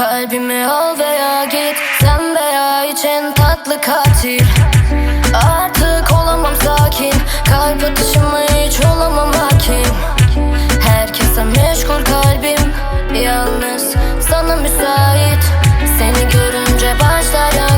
Kalbimi al veya git Sen veya için tatlı katil. Artık olamam sakin Kalp atışımı hiç olamam hakim. Herkese meşgul kalbim Yalnız sana müsait. Seni görünce başlar